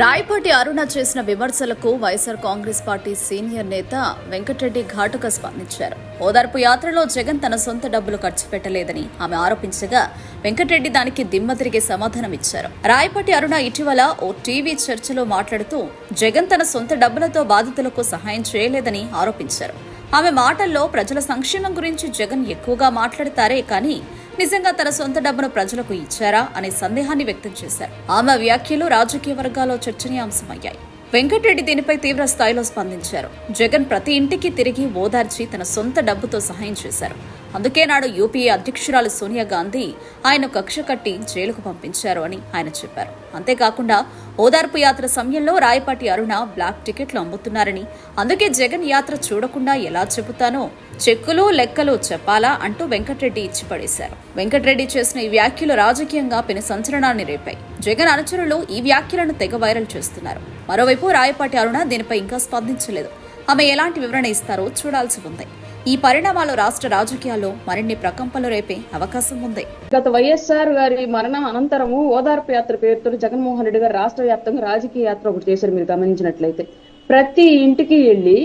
రాయపాటి అరుణ చేసిన విమర్శలకు YSR Congress party senior నేత వెంకటరెడ్డి ఘాటుగా స్పందించారు. ఓదార్పు యాత్రలో జగన్ తన సొంత డబ్బులు ఖర్చు పెట్టలేదని ఆమె ఆరోపించగా వెంకటరెడ్డి దానికి దిమ్మ తిరిగే సమాధానం ఇచ్చారు. రాయపాటి అరుణ ఇటీవల ఓ టీవీ చర్చలో మాట్లాడుతూ జగన్ తన సొంత డబ్బులతో బాధితులకు సహాయం చేయలేదని ఆరోపించారు. ఆమె మాటల్లో ప్రజల సంక్షేమం గురించి జగన్ ఎక్కువగా మాట్లాడతారే కానీ నిజంగా తన సొంత డబ్బును ప్రజలకు ఇచ్చారా అనే సందేహాన్ని వ్యక్తం చేశారు. ఆమె వ్యాఖ్యలు రాజకీయ వర్గాల్లో చర్చనీయాంశమయ్యాయి. వెంకటరెడ్డి దీనిపై తీవ్ర స్థాయిలో స్పందించారు. జగన్ ప్రతి ఇంటికి తిరిగి ఓదార్చి తన సొంత డబ్బుతో సహాయం చేశారు. అందుకే నాడు యూపీఏ అధ్యక్షురాలు సోనియా గాంధీ ఆయన కక్ష కట్టి జైలుకు పంపించారు అని ఆయన చెప్పారు. అంతేకాకుండా ఓదార్పు యాత్ర సమయంలో రాయపాటి అరుణ బ్లాక్ టికెట్లు అమ్ముతున్నారని అందుకే జగన్ యాత్ర చూడకుండా ఎలా చెబుతానో చెక్కులు లెక్కలు చెప్పాలా అంటూ వెంకటరెడ్డి ఇచ్చి పడేశారు. వెంకటరెడ్డి చేసిన ఈ వ్యాఖ్యలు రాజకీయంగా పెను సంచలనాన్ని రేపాయి. జగన్ అనుచరులు ఈ వ్యాఖ్యలను తెగ వైరల్ చేస్తున్నారు. మరోవైపు రాయపాటి అరుణ దీనిపై ఇంకా స్పందించలేదు. ఆమె ఎలాంటి వివరణ ఇస్తారో చూడాల్సి ఉంది. ఈ పరిణామాలు రాష్ట్ర రాజకీయాల్లో మరిన్ని ప్రకంపనలు రేపే అవకాశం ఉంది. గత వైఎస్ఆర్ గారి మరణం అనంతరము ఓదార్పు యాత్ర పేరుతో జగన్మోహన్ రెడ్డి గారు రాష్ట్ర వ్యాప్తంగా రాజకీయ యాత్ర ఒకటి చేశారు మీరు గమనించినట్లయితే. ప్రతి ఇంటికి వెళ్ళి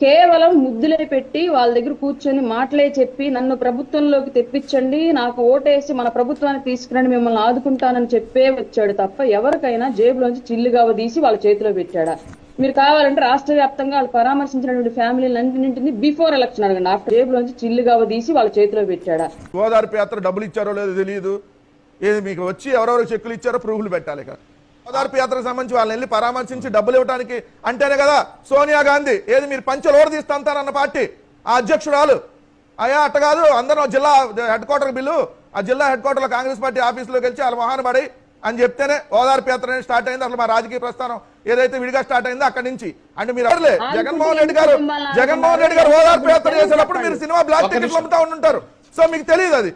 కేవలం ముద్దులే పెట్టి వాళ్ళ దగ్గర కూర్చొని మాటలే చెప్పి నన్ను ప్రభుత్వంలోకి తెప్పించండి నాకు ఓటేసి మన ప్రభుత్వాన్ని తీసుకురండి మిమ్మల్ని ఆదుకుంటానని చెప్పే వచ్చాడు తప్ప ఎవరికైనా జేబులోంచి చిల్లుగావ తీసి వాళ్ళ చేతిలో పెట్టాడా? మీరు కావాలంటే రాష్ట్ర వ్యాప్తంగా వాళ్ళు పరామర్శించినటువంటి ఫ్యామిలీలన్నింటినీ బిఫోర్ ఎలక్షన్ అడగండి. ఆఫ్టర్ జేబులోంచి చిల్లుగా తీసి వాళ్ళ చేతిలో పెట్టాడా? ఓదార్పు యాత్ర డబ్బులు ఇచ్చారో లేదో తెలియదు ఏది మీకు వచ్చి ఎవరెవరు చెక్కులు ఇచ్చారో ప్రూఫ్లు పెట్టాలి ఇక్కడ ఓదార్పు యాత్రకు సంబంధించి వాళ్ళని వెళ్ళి పరామర్శించి డబ్బులు ఇవ్వడానికి అంటేనే కదా సోనియా గాంధీ ఏది మీరు పంచలు ఓడ పార్టీ ఆ అధ్యక్షురాలు. అయ్యా అట్ట కాదు అందరూ జిల్లా హెడ్ క్వార్టర్ బిల్లు ఆ జిల్లా హెడ్ క్వార్టర్లో కాంగ్రెస్ పార్టీ ఆఫీసులోకి వెళ్ళి వాళ్ళ మహానబడి అని చెప్తేనే ఓదార్పు యాత్ర అనేది స్టార్ట్ అయింది. అసలు మా రాజకీయ ప్రస్థానం ఏదైతే విడిగా స్టార్ట్ అయిందో అక్కడి నుంచి. అంటే మీరు ఎవరులే? జగన్మోహన్ రెడ్డి గారు జగన్మోహన్ రెడ్డి గారు ఓదార్పు యాత్ర చేసేటప్పుడు మీరు సినిమా బ్లాక్ టికెట్లు అమ్ముతా ఉంటుంటారు సో మీకు తెలియదు అది.